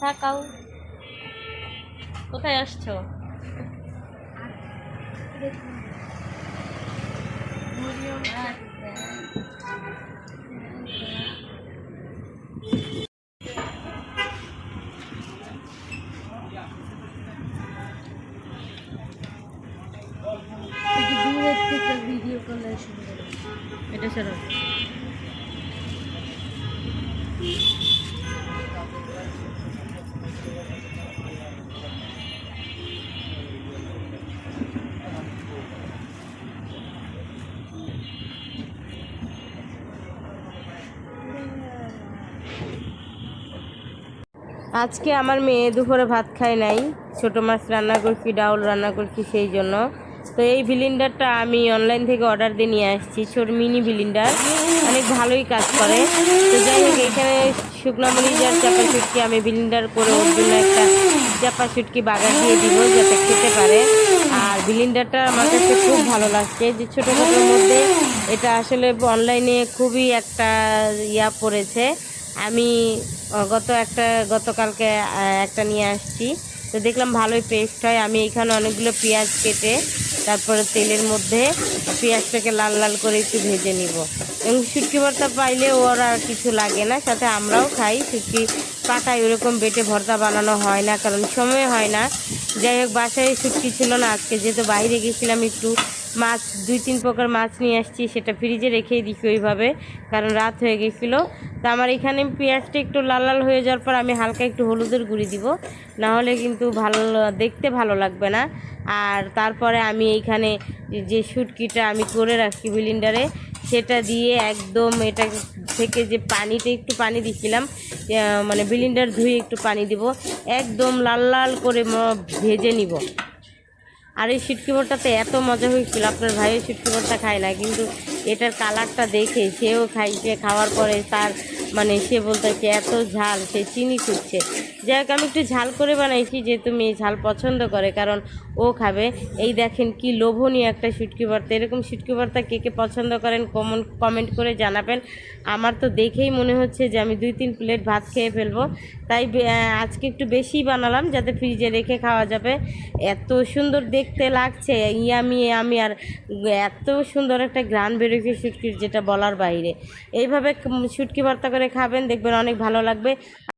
তাকাও কোথায় আসছো? ভিডিও করলে সুন্দর এটা আজকে আমার মেয়ে দুপুরে ভাত খায় নাই। ছোট মাছ রান্না করছি, ডাউল রান্না করছি সেই জন্য। তো এই বিলিন্ডারটা আমি অনলাইন থেকে অর্ডার দিয়ে নিয়ে আসছি, ছোট মিনি বিলিন্ডার অনেক ভালোই কাজ করে। তো যাই হোক, এখানে শুকনো মরিচ আর চাপা শুটকি আমি বিলিন্ডার করে ওর জন্য একটা চাপা শুটকি বাগার দিয়ে দিব যাতে খেতে পারে। আর বিলিন্ডারটা আমার কাছে খুব ভালো লাগছে যে ছোটো ছোটোর মধ্যে এটা আসলে অনলাইনে খুবই একটা ইয়া পড়েছে। আমি গত একটা, গতকালকে একটা নিয়ে আসছি। তো দেখলাম ভালোই পেস্ট হয়। আমি এখানে অনেকগুলো পেঁয়াজ কেটে, তারপরে তেলের মধ্যে পেঁয়াজটাকে লাল লাল করে একটু ভেজে নিব। এবং শুটকি ভর্তা পাইলে ওর আর কিছু লাগে না। সাথে আমরাও খাই। শুটকি পাতায় ওরকম বেটে ভর্তা বানানো হয় না, কারণ সময় হয় না। যাই হোক, বাসায় শুটকি ছিল না। আজকে যেহেতু বাইরে গেছিলাম একটু মাছ, দুই, তিন প্রকার মাছ নিয়ে আসছি, সেটা ফ্রিজে রেখেই দিচ্ছি ওইভাবে, কারণ রাত হয়ে গেছিল। তো আমার এখানে পেঁয়াজটা একটু লাল লাল হয়ে যাওয়ার পর আমি হালকা একটু হলুদের গুঁড়ি দিব না হলে কিন্তু ভালো, দেখতে ভালো লাগবে না। আর তারপরে আমি এইখানে যে শুটকিটা আমি করে রাখছি বিলিন্ডারে সেটা দিয়ে একদম এটা থেকে যে পানিতে একটু পানি দিছিলাম মানে বিলিন্ডার ধুয়ে একটু পানি দিব, একদম লাল লাল করে ভেজে নিব। আর এই সিটকি ভর্তাতে এত মজা হয়েছিল, আপনার ভাইয়ের সিটকি ভর্তা খায় না, কিন্তু এটার কালারটা দেখে সেও খাইছে, খাওয়ার পরে তার মানে সে বলতেছে এত ঝাল, সে চিনি খুঁজছে। যাই হোক, আমি একটু ঝাল করে বানাইছি যেহেতু মেয়ে ঝাল পছন্দ করে, কারণ ও খাবে। এই দেখেন কি লোভনীয় একটা শুটকি ভর্তা। এরকম শুটকি ভর্তা কে কে পছন্দ করেন, কমন কমেন্ট করে জানাবেন। আমার তো দেখেই মনে হচ্ছে যে আমি দুই তিন প্লেট ভাত খেয়ে ফেলব। তাই আজকে একটু বেশি বানালাম যাতে ফ্রিজে রেখে খাওয়া যাবে। এত সুন্দর দেখতে লাগছে, ইয়ামি আমি আর এত সুন্দর একটা গ্রান বেরোকে শুটকির যেটা বলার বাইরে। এইভাবে শুটকি ভর্তা করে খাবেন দেখবেন অনেক ভালো লাগবে।